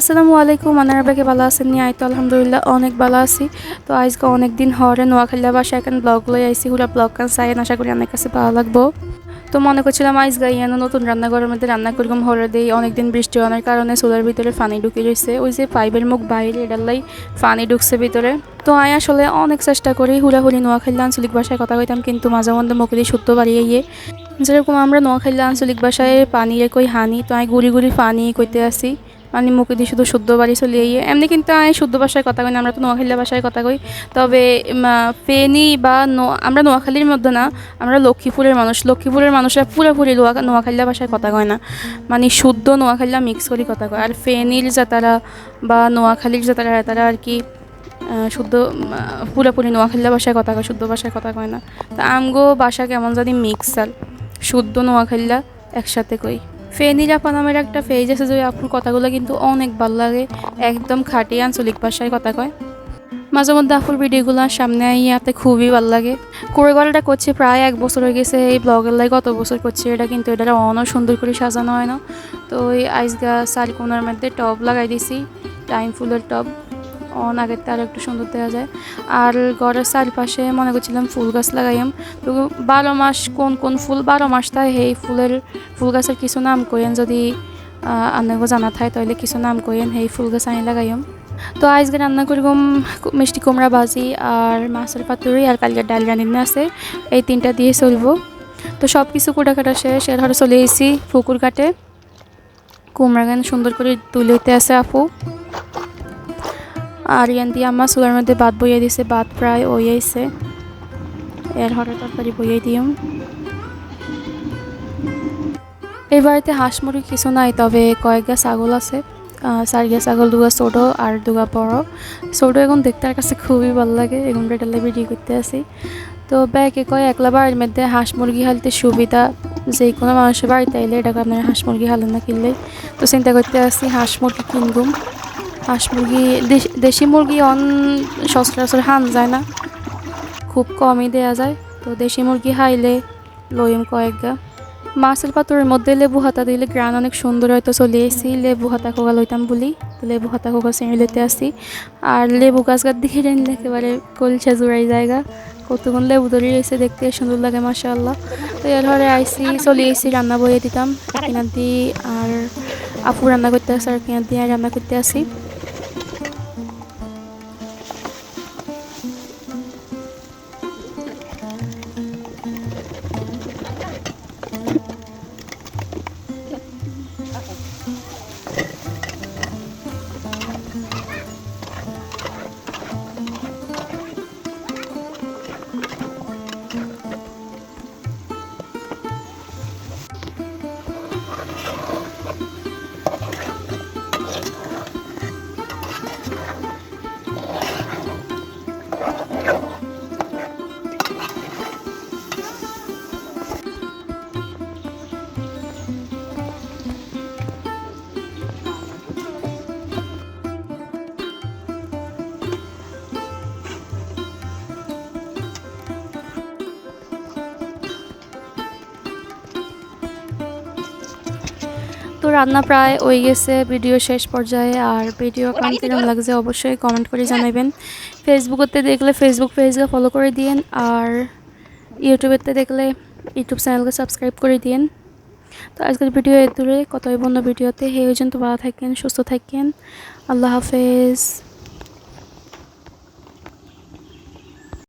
আসসালামু আলাইকুম, আনারা বেগে ভালো আছেন নি? আই তো আলহামদুলিল্লাহ অনেক ভালো আছি। তো আজকে অনেক দিন হরে নোয়াখালীলা বাসা এখন ব্লগ লই আইসি পুরা ব্লগ কান চাই আশা করি অনেক কাছে ভালো লাগবো। তো মনে করছিলাম আইস গাই এনে নতুন রান্নাঘরের মধ্যে রান্না করলাম হরে দেই, অনেকদিন বৃষ্টি হওয়ার কারণে চুলার ভিতরে পানি ঢুকে রয়েছে ওই যে পাইপের মুখ বাইরে এডাল্লাই পানি ঢুকছে ভিতরে। তো আয় আসলে অনেক চেষ্টা করি হুড়াহুড়ি নোয়াখালী আঞ্চলিক ভাষায় কথা কইতাম, কিন্তু মাঝে মধ্যে মুখে শুদ্ধ বাড়িয়ে গিয়ে যেরকম আমরা নোয়াখালী আঞ্চলিক ভাষায় পানি কই হানি, তো আমি গুড়ি গুড়ি পানি কইতে আসি। মানে মুখে দিয়ে শুধু শুদ্ধ বাড়ি চলে ইয়ে এমনি কিন্তু আমি শুদ্ধ ভাষায় কথা কই না, আমরা তো নোয়াখালী ভাষায় কথা কই। তবে ফেনী বা আমরা নোয়াখালীর মধ্যে না, আমরা লক্ষ্মীপুরের মানুষ। লক্ষ্মীপুরের মানুষরা পুরোপুরি নোয়াখালী ভাষায় কথা কয় না। মানে শুদ্ধ নোয়াখালী মিক্স করে কথা কয়। আর ফেনীর যে তারা বা নোয়াখালীর যে তারা আর কি শুদ্ধ পুরোপুরি নোয়াখালী ভাষায় কথা কয়, শুদ্ধ ভাষায় কথা কয় না। তা আমগো ভাষা কেমন জানি মিক্সাল শুদ্ধ নোয়াখালীলা একসাথে কই। ফেনীর আপা নামের একটা ফেজ আছে যে আপুর কথাগুলো কিন্তু অনেক ভালো লাগে। একদম খাঁটি আঞ্চলিক ভাষায় কথা কয়। মাঝে মধ্যে আপুর ভিডিওগুলো সামনে ইয়াতে খুবই ভালো লাগে। কোরেগলটা করছে প্রায় এক বছর হয়ে গেছে, এই ব্লগের লাই গত বছর করছে। এটা কিন্তু এটা অনেক সুন্দর করে সাজানো হয় না। তো ওই আইসগা সারিকোনার মধ্যে টব লাগাই দিছি টাইম ফুলের টব অন আগের আর একটু সুন্দর দেওয়া যায়। আর ঘরের চারপাশে মনে করছিলাম ফুল গাছ লাগাইম। তো বারো মাস কোন কোন ফুল? বারো মাস তাই সেই ফুলের, ফুল গাছের কিছু নাম কইন যদি আনাগো জানা থাকে তাহলে কিছু নাম কইন সেই ফুল গাছ আনি লাগাইম। তো আজকে রান্না করবম মিষ্টি কুমড়া ভাজি আর মাছের পাতুরি আর কালকের ডাল রান্না আছে। এই তিনটা দিয়ে চলবো। তো সব কিছু কুটা কাটা শেষ এর ঘরে চলে এসেছি পুকুর কাটে কুমড়া গান সুন্দর করে তুলিতে আছে আপু। আর ইয়ান দিয়ে আমার চুলার মধ্যে ভাত বইয়ে দিছে, ভাত প্রায় ওইয়াইছে এর হরে তরকারি বইয়ে দিম এই বাড়িতে হাঁস মুরগি কিছু নাই, তবে কয়েকগা ছাগল আছে। চারগা ছাগল, দুগা ছোটো আর দুগা বড়। ছোটো এখন দেখতে আর কাছে খুবই ভালো লাগে, এখন বেটালে ভিডিও করতে আসি তো ব্যাগে কয়, একলা বাড়ির মধ্যে হাঁস মুরগি হালতে সুবিধা। যে কোনো মানুষের বাড়িতে আইলে এটাকে আপনার হাঁস মুরগি হালেন না কিনলে। তো চিন্তা করতে আসি হাঁস মুরগি কিনগুম হাঁস মুরগি, দেশ- মুরগি অন সচরাচর হান যায় না। খুব কমই দেয়া যায়। তো দেশি মুরগি হাইলে লইম কয়েক গা। মাছের পাতুরের মধ্যে লেবু হাতা দিলে গ্রান অনেক সুন্দর হয়তো চলে এসেছি। লেবু হাতা খোগা লইতাম বলি। তো লেবু হাতা খোগা চিনি লইতে আসি। আর লেবু গাছ গাছ দিকে রেনলে একেবারে কলসা জুড়াই জায়গা। কতক্ষণ লেবু ধরে রয়েছে দেখতে সুন্দর লাগে, মাশাআল্লাহ। তো এর ঘরে আইসি, চলে এসেছি, রান্না বইয়ে দিতাম। কিনা আর আপু রান্না করতে আসে, আর কিনা দিয়ে রান্না করতে আসি। bye. তো রান্না প্রায় ওই গেছে ভিডিও শেষ পর্যায়ে। আর ভিডিও কেমন কেমন লাগছে অবশ্যই কমেন্ট করে জানাবেন ফেসবুকতে দেখলে ফেসবুক পেজকে ফলো করে দিন আর ইউটিউবেতে দেখলে ইউটিউব চ্যানেলকে সাবস্ক্রাইব করে দিন তো আজকের ভিডিও এ দূরে। কত বন্য ভিডিওতে। হে পর্যন্ত ভালো থাকেন সুস্থ থাকেন। আল্লাহ হাফেজ।